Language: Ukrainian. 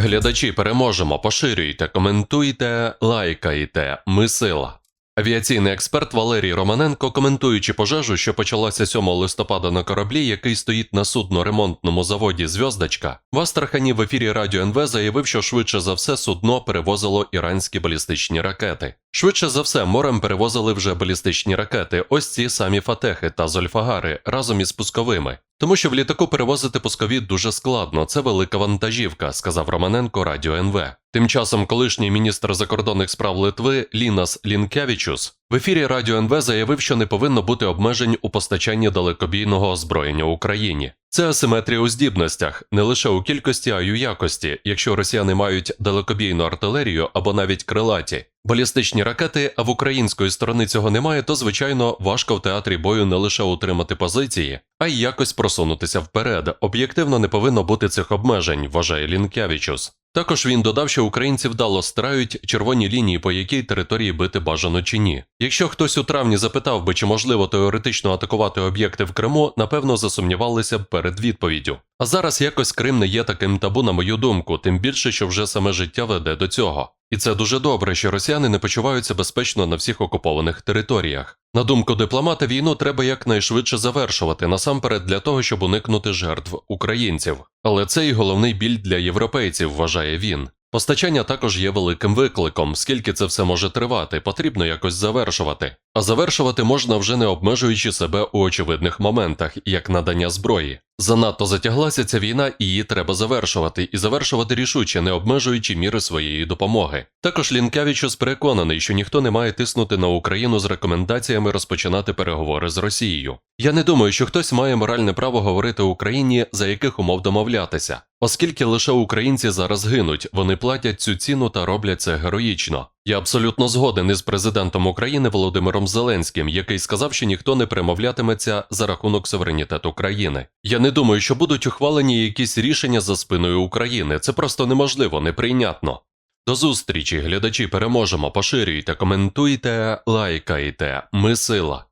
Глядачі переможемо, поширюйте, коментуйте, лайкайте. Ми сила. Авіаційний експерт Валерій Романенко, коментуючи пожежу, що почалася 7 листопада на кораблі, який стоїть на судно-ремонтному заводі Зв'яздочка, в Астрахані в ефірі Радіо НВ заявив, що швидше за все судно перевозило іранські балістичні ракети. Швидше за все, морем перевозили вже балістичні ракети, ось ці самі фатехи та зольфагари разом із пусковими. Тому що в літаку перевозити пускові дуже складно, це велика вантажівка, сказав Романенко Радіо НВ. Тим часом колишній міністр закордонних справ Литви Лінас Лінкевічус в ефірі Радіо НВ заявив, що не повинно бути обмежень у постачанні далекобійного озброєння Україні. Це асиметрія у здібностях не лише у кількості, а й у якості, якщо росіяни мають далекобійну артилерію або навіть крилаті. Балістичні ракети, а в української сторони цього немає, то звичайно важко в театрі бою не лише утримати позиції, а й якось просунутися вперед. Об'єктивно не повинно бути цих обмежень, вважає Лінкявічус. Також він додав, що українці вдало стирають червоні лінії, по якій території бити бажано чи ні. Якщо хтось у травні запитав би, чи можливо теоретично атакувати об'єкти в Криму, напевно засумнівалися б перед відповіддю. А зараз якось Крим не є таким табу, на мою думку, тим більше, що вже саме життя веде до цього. І це дуже добре, що росіяни не почуваються безпечно на всіх окупованих територіях. На думку дипломата, війну треба якнайшвидше завершувати, насамперед для того, щоб уникнути жертв українців. Але це і головний біль для європейців, вважає він. Постачання також є великим викликом, скільки це все може тривати, потрібно якось завершувати. А завершувати можна вже не обмежуючи себе у очевидних моментах, як надання зброї. Занадто затяглася ця війна, і її треба завершувати, і завершувати рішуче, не обмежуючи міри своєї допомоги. Також Лінкевичус переконаний, що ніхто не має тиснути на Україну з рекомендаціями розпочинати переговори з Росією. Я не думаю, що хтось має моральне право говорити Україні, за яких умов домовлятися, оскільки лише українці зараз гинуть, вони платять цю ціну та роблять це героїчно. Я абсолютно згоден із президентом України Володимиром Зеленським, який сказав, що ніхто не примовлятиметься за рахунок суверенітету країни. Я не думаю, що будуть ухвалені якісь рішення за спиною України. Це просто неможливо, неприйнятно. До зустрічі, глядачі, переможемо. Поширюйте, коментуйте, лайкайте. Ми сила.